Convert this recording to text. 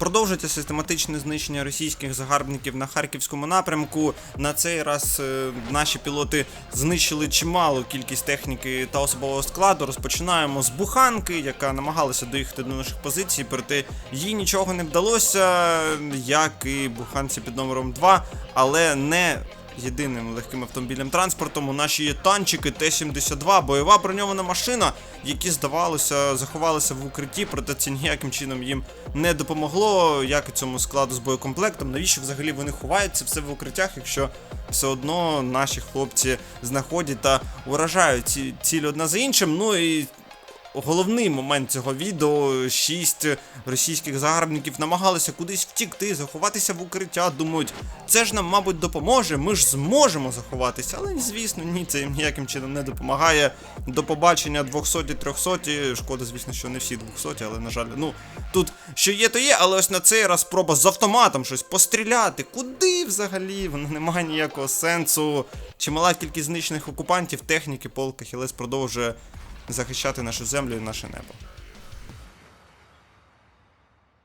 Продовжується систематичне знищення російських загарбників на харківському напрямку. На цей раз е, наші пілоти знищили чималу кількість техніки та особового складу. Розпочинаємо з буханки, яка намагалася доїхати до наших позицій, проте їй нічого не вдалося, як і буханці під номером 2, але не єдиним легким автомобільним транспортом у наші є танчики Т-72, бойова броньована машина, які, здавалося, заховалися в укритті, проте це ніяким чином їм не допомогло, як і цьому складу з боєкомплектом. Навіщо взагалі вони ховаються все в укриттях, якщо все одно наші хлопці знаходять та уражають ці цілі одна за іншим. Ну і Головний момент цього відео: шість російських загарбників намагалися кудись втікти, заховатися в укриття. Думають, це ж нам, мабуть, допоможе. Ми ж зможемо заховатися. Але звісно, ні, це їм ніяким чином не допомагає. До побачення 200-300. Шкода, звісно, що не всі 200, але на жаль, ну тут що є, то є, але ось на цей раз спроба з автоматом щось постріляти. Куди взагалі? Воно немає ніякого сенсу. Чимала кількість знищених окупантів, техніки, полк Ахілес продовжує захищати нашу землю і наше небо.